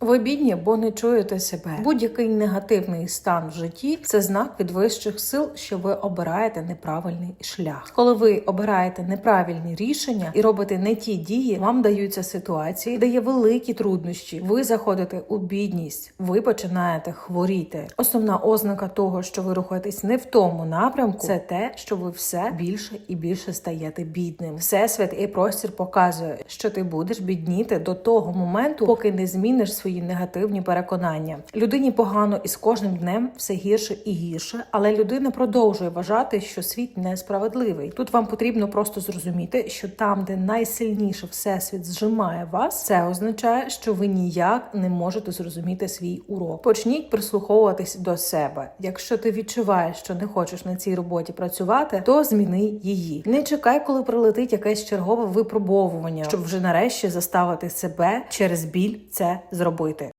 Ви бідні, бо не чуєте себе. Будь-який негативний стан в житті це знак від вищих сил, що ви обираєте неправильний шлях. Коли ви обираєте неправильні рішення і робите не ті дії, вам даються ситуації, де є великі труднощі. Ви заходите у бідність, ви починаєте хворіти. Основна ознака того, що ви рухаєтесь не в тому напрямку, це те, що ви все більше і більше стаєте бідним. Всесвіт і простір показує, що ти будеш бідніти до того моменту, поки не зміниш свої негативні переконання. Людині погано і з кожним днем все гірше і гірше, але людина продовжує вважати, що світ несправедливий. Тут вам потрібно просто зрозуміти, що там, де найсильніше всесвіт зжимає вас, це означає, що ви ніяк не можете зрозуміти свій урок. Почніть прислуховуватись до себе. Якщо ти відчуваєш, що не хочеш на цій роботі працювати, то зміни її. Не чекай, коли прилетить якесь чергове випробовування, щоб вже нарешті заставити себе через біль це зробити робити.